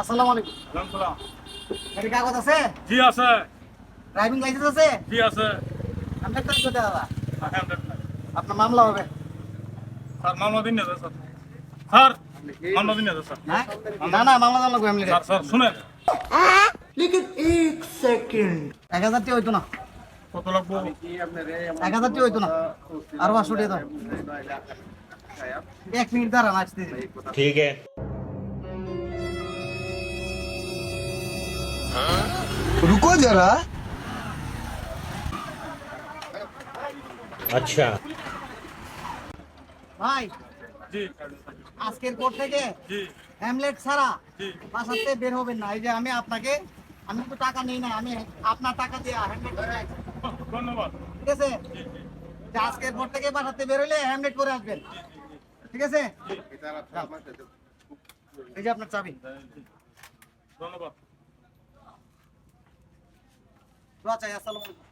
আসসালামু আলাইকুম। সালাম। কাগজ আছে? জি আছে। ড্রাইভিং লাইসেন্স আছে? জি আছে। হ্যাঁ, আপনার মামলা হবে। মামলা দিন না হ্যাঁ? না না মামলা দাম লাগবে এমনি এক সেকেন্ড। এক না। এক হাজার টাকা না। আর এক মিনিট দাঁড়ান ঠিক আছে। रुको जरा अच्छा ভাই জি আজকের পর থেকে জি হ্যামলেট ছাড়া জি বাসাতে বের হবেন না এই যে আমি আপনাকে আমি তো টাকা নেই না আমি আপনার টাকা দিয়ে হ্যামলেট করে আসছি। ধন্যবাদ ঠিক আছে যে আজকের পর থেকে বাসাতে বের হলে হ্যামলেট করে আসবেন ঠিক আছে এই যে আপনার চাবি ধন্যবাদ চাই আসসালামু আলাইকুম।